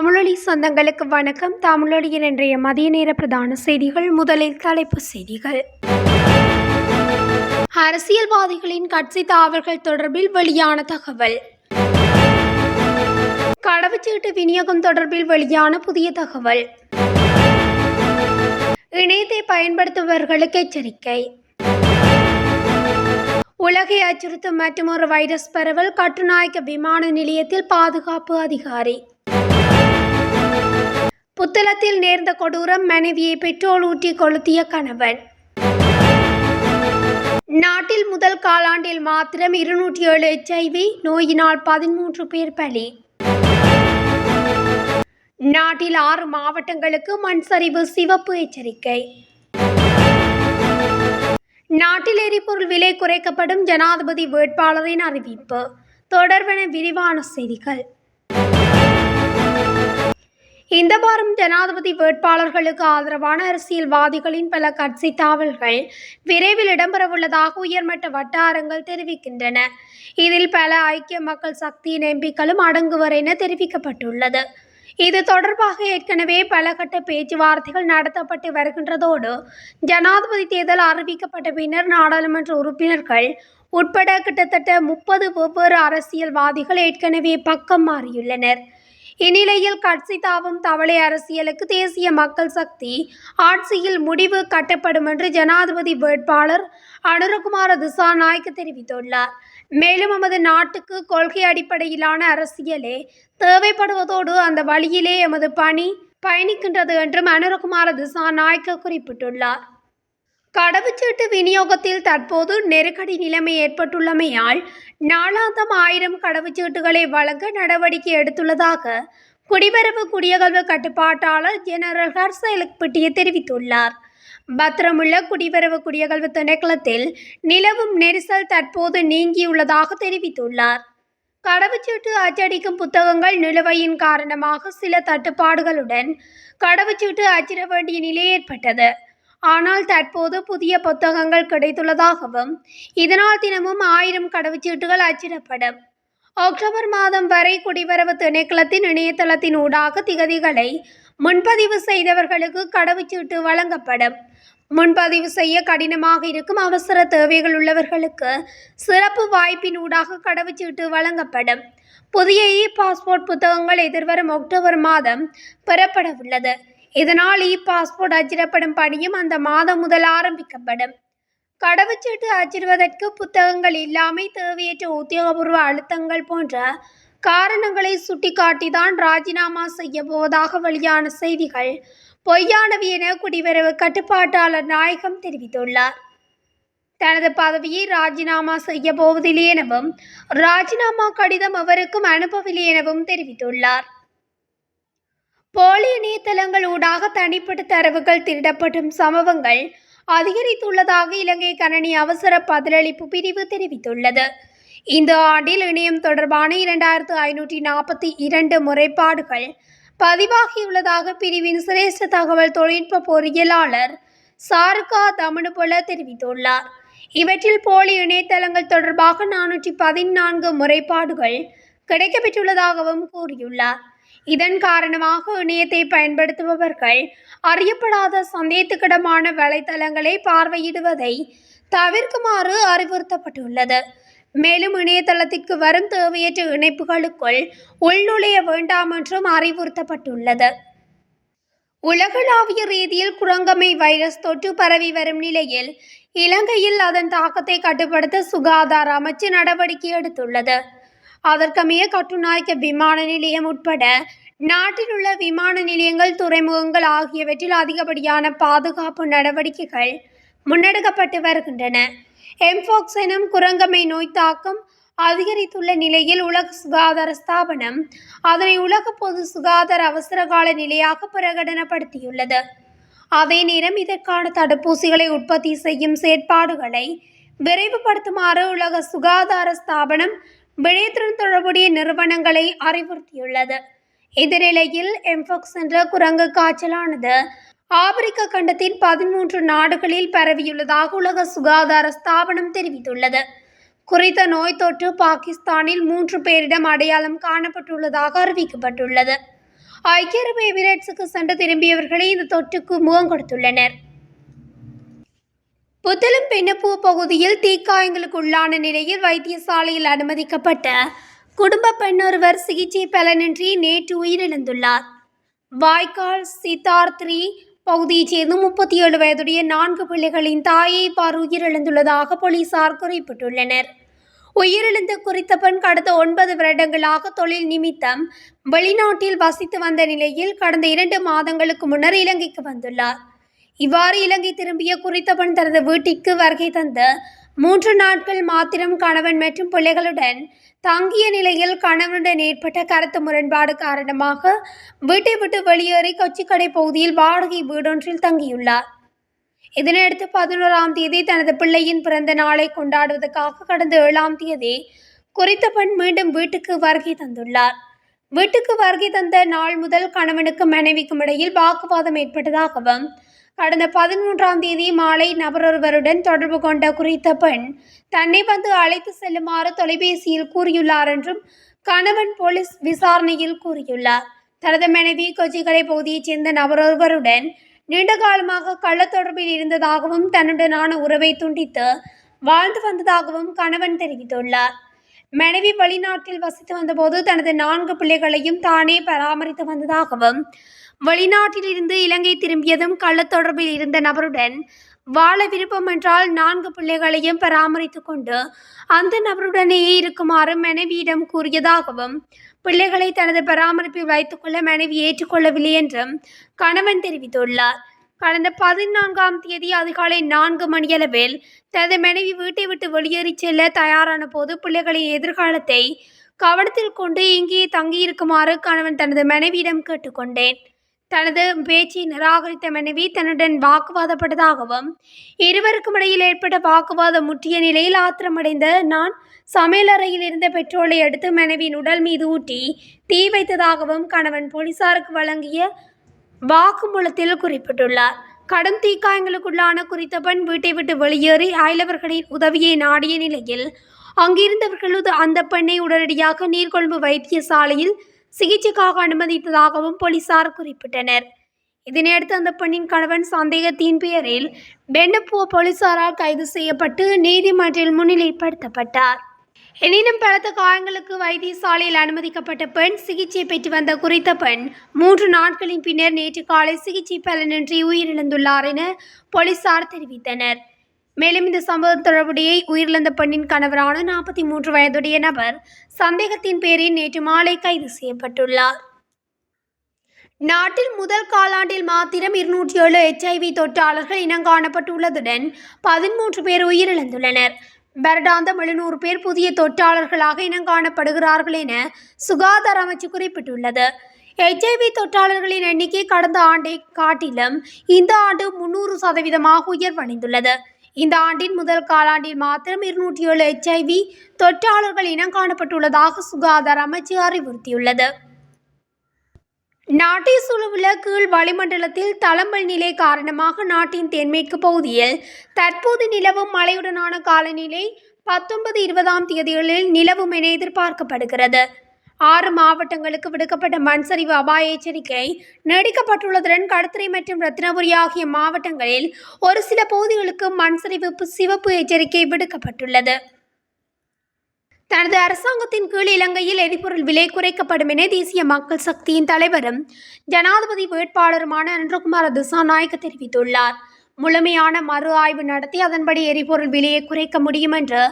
தமிழொலி சொந்தங்களுக்கு வணக்கம். தமிழொலியின் இன்றைய மதிய நேர பிரதான செய்திகள் முதலில் தலைப்பு செய்திகள். அரசியல்வாதிகளின் கட்சி தாவல்கள் தொடர்பில் வெளியான தகவல். கடவுச்சீட்டு விநியோகம் தொடர்பில் வெளியான புதிய தகவல். இணையத்தை பயன்படுத்துபவர்களுக்கு எச்சரிக்கை. உலகை அச்சுறுத்தும் மற்றொரு வைரஸ் பரவல் கட்டுநாயக்க விமான நிலையத்தில் பாதுகாப்பு அதிகாரி. புத்தளத்தில் நேர்ந்த கொடூரம் மனைவியை பெட்ரோல் ஊற்றி கொளுத்திய கணவன். நாட்டில் முதல் காலாண்டில் மாத்திரம் இருநூற்றி ஏழு எச்ஐவி நோயினால் பதிமூன்று பேர் பலி. நாட்டில் ஆறு மாவட்டங்களுக்கு மண் சரிவு சிவப்பு எச்சரிக்கை. நாட்டில் எரிபொருள் விலை குறைக்கப்படும் ஜனாதிபதி வேட்பாளரின் அறிவிப்பு. தொடர்பென விரிவான செய்திகள். இந்த வாரம் ஜனாதிபதி வேட்பாளர்களுக்கு ஆதரவான அரசியல்வாதிகளின் பல கட்சி தாவல்கள் விரைவில் இடம்பெறவுள்ளதாக உயர்மட்ட வட்டாரங்கள் தெரிவிக்கின்றன. இதில் பல ஐக்கிய மக்கள் சக்தியின் எம்பிக்களும் அடங்குவர் என தெரிவிக்கப்பட்டுள்ளது. இது தொடர்பாக ஏற்கனவே பல கட்ட பேச்சுவார்த்தைகள் நடத்தப்பட்டு வருகின்றதோடு ஜனாதிபதி தேர்தல் அறிவிக்கப்பட்ட பின்னர் நாடாளுமன்ற உறுப்பினர்கள் உட்பட கிட்டத்தட்ட முப்பது வெவ்வேறு அரசியல்வாதிகள் ஏற்கனவே பக்கம் மாறியுள்ளனர். இந்நிலையில் கட்சி தாவும் தவளை அரசியலுக்கு தேசிய மக்கள் சக்தி ஆட்சியில் முடிவு கட்டப்படும் என்று ஜனாதிபதி வேட்பாளர் அனுரகுமார திசாநாயக் தெரிவித்துள்ளார். மேலும் நமது நாட்டுக்கு கொள்கை அடிப்படையிலான அரசியலே தேவைப்படுவதோடு அந்த வழியிலே எமது பணி பயணிக்கின்றது என்றும் அனுரகுமார திசாநாயக்க குறிப்பிட்டுள்ளார். கடவுச்சீட்டு விநியோகத்தில் தற்போது நெருக்கடி நிலைமை ஏற்பட்டுள்ளமையால் நாளாந்தம் ஆயிரம் கடவுச்சீட்டுகளை வழங்க நடவடிக்கை எடுத்துள்ளதாக குடிவரவு குடியகல்வு கட்டுப்பாட்டாளர் ஜெனரல் ஹர்சைலக் பிட்டிய தெரிவித்துள்ளார். பத்திரமுள்ள குடிவரவு குடியகல்வு திணைக்களத்தில் நிலவும் நெரிசல் தற்போது நீங்கியுள்ளதாக தெரிவித்துள்ளார். கடவுச்சீட்டு அச்சடிக்கும் புத்தகங்கள் நிலுவையின் காரணமாக சில தட்டுப்பாடுகளுடன் கடவுச்சீட்டு அச்சிட வேண்டிய நிலை ஏற்பட்டது. ஆனால் தற்போது புதிய புத்தகங்கள் கிடைத்துள்ளதாகவும் இதனால் தினமும் ஆயிரம் கடவுச்சீட்டுகள் அச்சிடப்படும். அக்டோபர் மாதம் வரை குடிவரவு திணைக்களத்தின் இணையதளத்தின் ஊடாக திகதிகளை முன்பதிவு செய்தவர்களுக்கு கடவுச்சீட்டு வழங்கப்படும். முன்பதிவு செய்ய கடினமாக இருக்கும் அவசர தேவைகள் உள்ளவர்களுக்கு சிறப்பு வாய்ப்பின் ஊடாக கடவுச்சீட்டு வழங்கப்படும். புதிய இ பாஸ்போர்ட் புத்தகங்கள் எதிர்வரும் அக்டோபர் மாதம் பெறப்பட உள்ளது இதனால் இ பாஸ்போர்ட் அச்சிடப்படும் பணியும் அந்த மாதம் முதல் ஆரம்பிக்கப்படும். கடவுச்சீட்டு அச்சிடுவதற்கு புத்தகங்கள் இல்லாமை தேவையற்ற உத்தியோகபூர்வ அழுத்தங்கள் போன்ற காரணங்களை சுட்டிக்காட்டிதான் ராஜினாமா செய்ய போவதாக வெளியான செய்திகள் பொய்யானவை என குடிவரவு கட்டுப்பாட்டாளர் நாயகம் தெரிவித்துள்ளார். தனது பதவியை ராஜினாமா செய்ய போவதில்லை எனவும் ராஜினாமா கடிதம் அவருக்கும் அனுப்பவில்லை எனவும் தெரிவித்துள்ளார். போலி இணையதளங்கள் ஊடாக தனிப்பட்ட தரவுகள் திருடப்படும் சம்பவங்கள் அதிகரித்துள்ளதாக இலங்கை கணனி அவசர பதிலளிப்பு பிரிவு தெரிவித்துள்ளது. இந்த ஆண்டில் இணையம் தொடர்பான இரண்டாயிரத்து ஐநூற்றி நாற்பத்தி இரண்டு முறைப்பாடுகள் பதிவாகியுள்ளதாக பிரிவின் சிரேஷ்ட தகவல் தொழில்நுட்ப பொறியியலாளர் சாருகா தமனுபொல தெரிவித்துள்ளார். இவற்றில் போலி இணையதளங்கள் தொடர்பாக நானூற்றி பதினான்கு முறைப்பாடுகள் கிடைக்கப்பெற்றுள்ளதாகவும் கூறியுள்ளார். இதன் காரணமாக இணையத்தை பயன்படுத்துபவர்கள் அறியப்படாத சந்தேகத்துக்கிடமான வலைத்தளங்களை பார்வையிடுவதை தவிர்க்குமாறு அறிவுறுத்தப்பட்டுள்ளது. மேலும் இணையதளத்திற்கு வரும் தேவையற்ற இணைப்புகளுக்குள் உள்நுழைய வேண்டாம் என்றும் அறிவுறுத்தப்பட்டுள்ளது. உலகளாவிய ரீதியில் குரங்கமை வைரஸ் தொற்று பரவி வரும் நிலையில் இலங்கையில் அதன் தாக்கத்தை கட்டுப்படுத்த சுகாதார அமைச்சு நடவடிக்கை எடுத்துள்ளது. அதற்கமைய கட்டுநாயக்க விமான நிலையம் உட்பட நாட்டில் உள்ள விமான நிலையங்கள் துறைமுகங்கள் ஆகியவற்றில் அதிகப்படியான பாதுகாப்பு நடவடிக்கைகள் முன்னெடுக்கப்பட்டு வருகின்றன. எம்பாக்ஸ் எனும் குரங்கமை நோய் தாக்கம் அதிகரித்துள்ள நிலையில் உலக சுகாதார ஸ்தாபனம் அதனை உலக பொது சுகாதார அவசரகால நிலையாக பிரகடனப்படுத்தியுள்ளது. அதே நேரம் இதற்கான தடுப்பூசிகளை உற்பத்தி செய்யும் செயற்பாடுகளை விரைவுபடுத்துமாறு உலக சுகாதார ஸ்தாபனம் விடயத்துடன் தொடர்புடைய நிறுவனங்களை அறிவுறுத்தியுள்ளது. இந்த நிலையில் எம்பாக்ஸ் என்ற குரங்கு காய்ச்சலானது ஆப்பிரிக்க கண்டத்தின் பதிமூன்று நாடுகளில் பரவியுள்ளதாக உலக சுகாதார ஸ்தாபனம் தெரிவித்துள்ளது. குறித்த நோய் தொற்று பாகிஸ்தானில் மூன்று பேரிடம் அடையாளம் காணப்பட்டுள்ளதாக அறிவிக்கப்பட்டுள்ளது. ஐக்கிய அரபு எமிரேட்ஸுக்கு சென்று திரும்பியவர்களே இந்த தொற்றுக்கு முகம் கொடுத்துள்ளனர். புத்தளம் பெண்ணப்பூ பகுதியில் தீக்காயங்களுக்கு உள்ளான நிலையில் வைத்தியசாலையில் அனுமதிக்கப்பட்ட குடும்ப பெண்ணொருவர் சிகிச்சை பலனின்றி நேற்று உயிரிழந்துள்ளார். வாய்க்கால் சித்தார்த்ரி பகுதியைச் சேர்ந்த முப்பத்தி ஏழு வயதுடைய நான்கு பிள்ளைகளின் தாயை இவ்வாறு உயிரிழந்துள்ளதாக போலீசார் குறிப்பிட்டுள்ளனர். உயிரிழந்த குறித்த பெண் கடந்த ஒன்பது வருடங்களாக தொழில் நிமித்தம் வெளிநாட்டில் வசித்து வந்த நிலையில் கடந்த இரண்டு மாதங்களுக்கு முன்னர் இலங்கைக்கு வந்துள்ளார். இவ்வாறு இலங்கை திரும்பிய குறித்த பெண் தனது வீட்டிற்கு வருகை தந்த மூன்று நாட்கள் மாத்திரம் கணவன் மற்றும் பிள்ளைகளுடன் தங்கிய நிலையில் கணவனுடன் ஏற்பட்ட கருத்து முரண்பாடு காரணமாக வீட்டை விட்டு வெளியேறி கொச்சிக்கடை பகுதியில் வாடகை வீடொன்றில் தங்கியுள்ளார். இதனையடுத்து பதினோராம் தேதி தனது பிள்ளையின் பிறந்த நாளை கொண்டாடுவதற்காக கடந்த ஏழாம் தேதி குறித்த பெண் மீண்டும் வீட்டுக்கு வருகை தந்துள்ளார். வீட்டுக்கு வருகை தந்த நாள் முதல் கணவனுக்கும் மனைவிக்கும் இடையில் வாக்குவாதம் ஏற்பட்டதாகவும் கடந்த பதிமூன்றாம் தேதி மாலை நபரொருவருடன் தொடர்பு கொண்ட குறித்த பெண் தன்னை வந்து அழைத்து செல்லுமாறு தொலைபேசியில் கூறியுள்ளார் என்றும் கணவன் போலீஸ் விசாரணையில் கூறியுள்ளார். தனது மனைவி கொச்சிக்கடை பகுதியைச் சேர்ந்த நபரொருவருடன் நீண்ட காலமாக கள்ளத்தொடர்பில் இருந்ததாகவும் தன்னுடனான உறவை துண்டித்து வாழ்ந்து வந்ததாகவும் கணவன் தெரிவித்துள்ளார். மனைவி வெளிநாட்டில் வசித்து வந்தபோது தனது நான்கு பிள்ளைகளையும் தானே பராமரித்து வந்ததாகவும் வெளிநாட்டில் இருந்து இலங்கை திரும்பியதும் கள்ளத்தொடர்பில் இருந்த நபருடன் வாழ விருப்பம் என்றால் நான்கு பிள்ளைகளையும் பராமரித்து கொண்டு அந்த நபருடனேயே இருக்குமாறு மனைவியிடம் கூறியதாகவும் பிள்ளைகளை தனது பராமரிப்பில் வைத்துக்கொள்ள மனைவி ஏற்றுக்கொள்ளவில்லை என்றும் கணவன் தெரிவித்துள்ளார். கடந்த பதினான்காம் தேதி அதிகாலை நான்கு மணியளவில் தனது மனைவி வீட்டை விட்டு வெளியேறி செல்ல தயாரான போது பிள்ளைகளின் எதிர்காலத்தை கவனத்தில் கொண்டு இங்கே தங்கியிருக்குமாறு கணவன் தனது மனைவியிடம் கேட்டுக்கொண்டேன். தனது பேச்சை நிராகரித்த மனைவி தன்னுடன் வாக்குவாதப்பட்டதாகவும் இருவருக்கும் இடையில் ஏற்பட்ட வாக்குவாதம் முற்றிய நிலையில் ஆத்திரமடைந்த நான் சமையலறையில் இருந்த பெட்ரோலை எடுத்து மனைவியின் உடல் மீது ஊற்றி தீ வைத்ததாகவும் கணவன் போலீசாருக்கு வழங்கிய வாக்குமூலத்தில் குறிப்பிட்டுள்ளார். கடும் தீக்காயங்களுக்குள்ளான குறித்த பெண் வீட்டை விட்டு வெளியேறி அயலவர்களின் உதவியை நாடிய நிலையில் அங்கிருந்தவர்களது அந்த பெண்ணை உடனடியாக நீர்கொழும்பு வைத்தியசாலையில் சிகிச்சைக்காக அனுமதித்ததாகவும் போலீசார் குறிப்பிட்டனர். இதனையடுத்து அந்த பெண்ணின் கணவன் சந்தேகத்தின் பெயரில் பெண்ணப்பூ போலீசாரால் கைது செய்யப்பட்டு நீதிமன்றில் முன்னிலைப்படுத்தப்பட்டார். எனினும் பலத்த காயங்களுக்கு வைத்தியசாலையில் அனுமதிக்கப்பட்ட பெண் சிகிச்சை பெற்று வந்த குறித்த பெண் மூன்று நாட்களின் பின்னர் நேற்று காலை சிகிச்சை பலனின்றி உயிரிழந்துள்ளார் என போலீசார் தெரிவித்தனர். மேலும் இந்த சம்பவம் தொடர்புடைய உயிரிழந்த பெண்ணின் கணவரான நாற்பத்தி மூன்று வயதுடைய நபர் சந்தேகத்தின் பேரில் நேற்று மாலை கைது செய்யப்பட்டுள்ளார். நாட்டில் முதல் காலாண்டில் மாத்திரம் இருநூற்றி ஏழு எச்ஐவி தொற்றாளர்கள் இனங்காணப்பட்டுள்ளதுடன் பதிமூன்று பேர் உயிரிழந்துள்ளனர். வருடாந்தம் எழுநூறு பேர் புதிய தொற்றாளர்களாக இனங்காணப்படுகிறார்கள் என சுகாதார அமைச்சு குறிப்பிட்டுள்ளது. எச்ஐவி தொற்றாளர்களின் எண்ணிக்கை கடந்த ஆண்டை காட்டிலும் இந்த ஆண்டு முன்னூறு சதவீதமாக உயர்வடைந்துள்ளது. இந்த ஆண்டின் முதல் காலாண்டில் மாத்திரம் இருநூற்றி ஏழு எச்ஐவி தொற்றாளர்கள் இனம் காணப்பட்டுள்ளதாக சுகாதார அமைச்சு அறிவுறுத்தியுள்ளது. நாட்டை சூழவுள்ள கீழ் வளிமண்டலத்தில் தளம்பல் நிலை காரணமாக நாட்டின் தென்மேற்கு பகுதியில் தற்போது நிலவும் மழையுடனான காலநிலை பத்தொன்பது இருபதாம் தேதிகளில் நிலவும் என எதிர்பார்க்கப்படுகிறது. ஆறு மாவட்டங்களுக்கு விடுக்கப்பட்ட மண் சரிவு அபாய எச்சரிக்கை நீடிக்கப்பட்டுள்ளதுடன் கடற்கரை மற்றும் ரத்தினபுரி ஆகிய மாவட்டங்களில் ஒரு சில பகுதிகளுக்கு மண் சரிவு சிவப்பு எச்சரிக்கை விடுக்கப்பட்டுள்ளது. தனது அரசாங்கத்தின் கீழ் இலங்கையில் எரிபொருள் விலை குறைக்கப்படும் என தேசிய மக்கள் சக்தியின் தலைவரும் ஜனாதிபதி வேட்பாளருமான அன்றகுமார திசாநாயக்க தெரிவித்துள்ளார். முழுமையான மறு ஆய்வு நடத்தி அதன்படி எரிபொருள் விலையை குறைக்க முடியும் என்று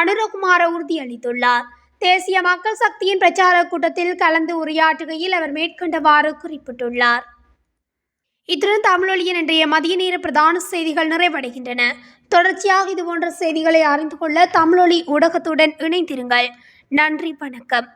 அனுரகுமார உறுதியளித்துள்ளார். தேசிய மக்கள் சக்தியின் பிரச்சார கூட்டத்தில் கலந்து உரையாற்றுகையில் அவர் மேற்கொண்டவாறு குறிப்பிட்டுள்ளார். இத்துடன் தமிழொலியின் இன்றைய மதிய நேர பிரதான செய்திகள் நிறைவடைகின்றன. தொடர்ச்சியாக இதுபோன்ற செய்திகளை அறிந்து கொள்ள தமிழொலி ஊடகத்துடன் இணைந்திருங்கள். நன்றி வணக்கம்.